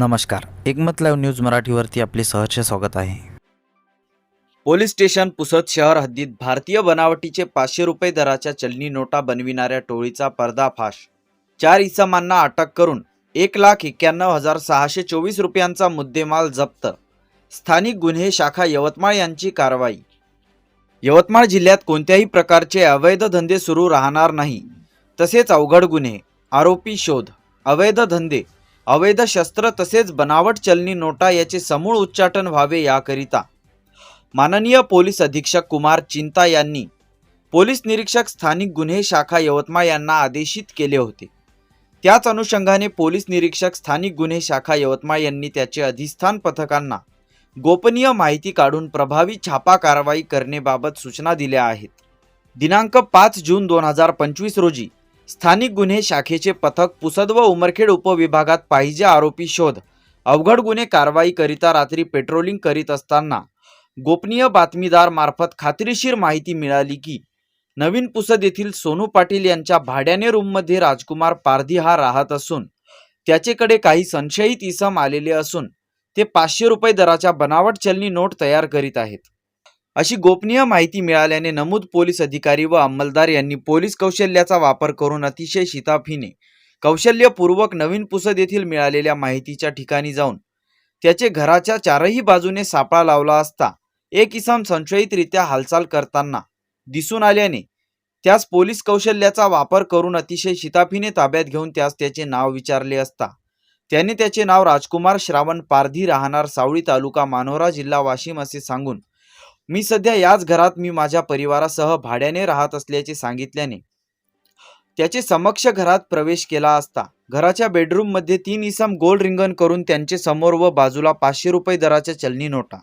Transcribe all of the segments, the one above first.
नमस्कार. एकमत live news मराठीवरती आपले सहर्ष स्वागत आहे. पोलीस स्टेशन पुसद शहर हद्दीत भारतीय बनावटीचे पाचशे रुपये दराच्या चलनी नोटा बनविणाऱ्या टोळीचा पर्दाफाश. चार इसमांना अटक करून एक लाख एक्क्याण्णव हजार सहाशे चोवीस रुपयांचा मुद्देमाल जप्त. स्थानिक गुन्हे शाखा यवतमाळ यांची कारवाई. यवतमाळ जिल्ह्यात कोणत्याही प्रकारचे अवैध धंदे सुरू राहणार नाही. तसेच अवघड गुन्हे आरोपी शोध अवैध धंदे अवैध शस्त्र तसेच बनावट चलनी नोटा याचे समूळ उच्चाटन व्हावे याकरिता. माननीय पोलीस अधीक्षक कुमार चिंता यांनी पोलीस निरीक्षक स्थानिक गुन्हे शाखा यवतमाळ यांना आदेशित केले होते. त्याच अनुषंगाने पोलीस निरीक्षक स्थानिक गुन्हे शाखा यवतमाळ यांनी त्याचे अधिष्ठान पथकांना गोपनीय माहिती काढून प्रभावी छापा कारवाई करण्याबाबत सूचना दिल्या आहेत. दिनांक पाच जून दोन हजार पंचवीस रोजी स्थानिक गुन्हे शाखेचे पथक पुसद व उमरखेड उपविभागात पाहिजे आरोपी शोध. अवघड गुन्हे कारवाईकरिता रात्री पेट्रोलिंग करीत असताना गोपनीय बातमीदार मार्फत खात्रीशीर माहिती मिळाली की नवीन पुसद येथील सोनू पाटील यांच्या भाड्याने रूममध्ये राजकुमार पारधी हा राहत असून त्याचेकडे काही संशयित इसम आलेले असून ते पाचशे रुपये दराच्या बनावट चलनी नोट तयार करीत आहेत. अशी गोपनीय माहिती मिळाल्याने नमूद पोलीस अधिकारी व अंमलदार यांनी पोलीस कौशल्याचा वापर करून अतिशय शिताफीने कौशल्यपूर्वक नवीन पुसद येथील मिळालेल्या माहितीच्या ठिकाणी जाऊन त्याचे घराच्या चारही बाजूने सापळा लावला असता एक इसम संशयितरित्या हालचाल करताना दिसून आल्याने त्यास पोलीस कौशल्याचा वापर करून अतिशय शिताफीने ताब्यात घेऊन त्यास त्याचे नाव विचारले असता त्याने त्याचे नाव राजकुमार श्रावण पारधी राहणार सावळी तालुका मानोरा जिल्हा वाशिम असे सांगून मी सध्या याच घरात मी माझ्या परिवारासह भाड्याने राहत असल्याचे सांगितल्याने त्याचे समक्ष घरात प्रवेश केला असता घराच्या बेडरूममध्ये तीन इसम गोल रिंगण करून त्यांचे समोर व बाजूला पाचशे रुपये दराच्या चलनी नोटा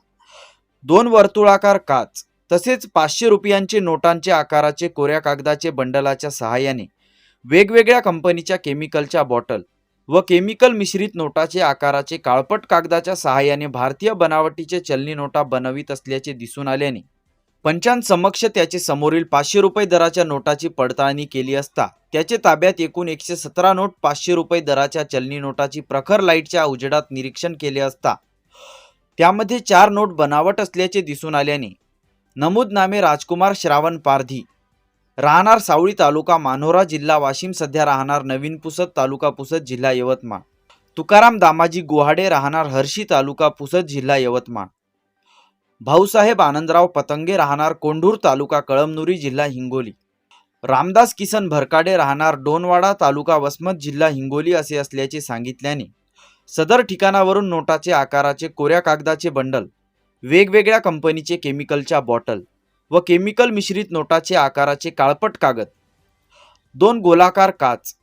दोन वर्तुळाकार काच तसेच पाचशे रुपयांचे नोटांचे आकाराचे कोऱ्या कागदाचे बंडलाच्या सहाय्याने वेगवेगळ्या कंपनीच्या केमिकलच्या बॉटल व केमिकल मिश्रित नोटाचे आकाराचे काळपट कागदाच्या सहाय्याने भारतीय बनावटीचे चलनी नोटा बनवित असल्याचे दिसून आल्याने पंचांसमक्ष त्याचे समोरील पाचशे रुपये दराच्या नोटाची पडताळणी केली असता त्याचे ताब्यात एकूण एकशे सतरा नोट पाचशे रुपये दराच्या चलनी नोटाची प्रखर लाईटच्या उजेडात निरीक्षण केले असता त्यामध्ये चार नोट बनावट असल्याचे दिसून आल्याने नमूद नामे राजकुमार श्रावण पारधी राहणार सावळी तालुका मानोरा जिल्हा वाशिम सध्या राहणार नवीन पुसद तालुका पुसद जिल्हा यवतमाळ. तुकाराम दामाजी गुहाडे राहणार हर्षी तालुका पुसद जिल्हा यवतमाळ. भाऊसाहेब आनंदराव पतंगे राहणार कोंढूर तालुका कळमनुरी जिल्हा हिंगोली. रामदास किसन भरकाडे राहणार डोनवाडा तालुका वसमत जिल्हा हिंगोली असे असल्याचे सांगितल्याने सदर ठिकाणावरून नोटाचे आकाराचे कोऱ्या कागदाचे बंडल वेगवेगळ्या कंपनीचे केमिकलच्या बॉटल व केमिकल मिश्रित नोटाचे आकाराचे काळपट कागद. दोन गोलाकार काच.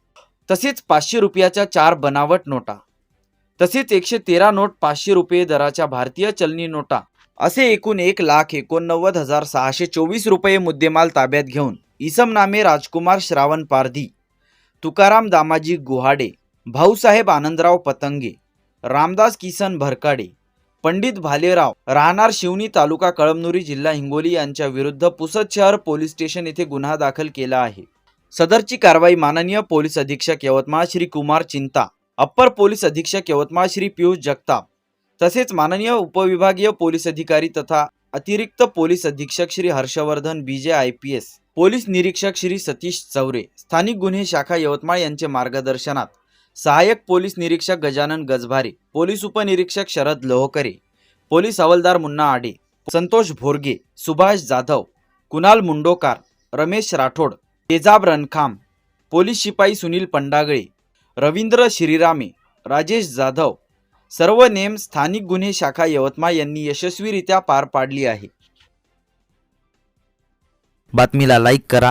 तसेच पाचशे रुपयाच्या चार बनावट नोटा. तसेच एकशे तेरा नोट पाचशे रुपये दराच्या भारतीय चलनी नोटा. असे एकूण एक लाख एकोणनव्वद हजार सहाशे चोवीस रुपये मुद्देमाल ताब्यात घेऊन इसम नामे राजकुमार श्रावण पारधी तुकाराम दामाजी गुहाडे भाऊसाहेब आनंदराव पतंगे रामदास किसन भरकाडे पंडित भालेराव राहणार शिवनी तालुका कळमनुरी जिल्हा हिंगोली यांच्या विरुद्ध पुसद शहर पोलीस स्टेशन येथे गुन्हा दाखल केला आहे. सदरची कारवाई माननीय पोलीस अधीक्षक यवतमाळ श्री कुमार चिंता अप्पर पोलीस अधीक्षक यवतमाळ श्री पियुष जगताप तसेच माननीय उपविभागीय पोलीस अधिकारी तथा अतिरिक्त पोलीस अधीक्षक Shri Harshvardhan BJ I P S police निरीक्षक श्री सतीश चौरे स्थानिक गुन्हे शाखा यवतमाळ यांचे मार्गदर्शनात सहाय्यक पोलीस निरीक्षक गजानन गजभारे पोलीस उपनिरीक्षक शरद लोहकरे पोलीस हवालदार मुन्ना आडे संतोष भोरगे सुभाष जाधव कुणाल मुंडोकार रमेश राठोड तेजाब रणखाम पोलीस शिपाई सुनील पंडागळे रवींद्र श्रीरामे राजेश जाधव सर्व नेम स्थानिक गुन्हे शाखा यवतमाळ यांनी यशस्वीरित्या पार पाडली आहे. बातमीला लाईक करा.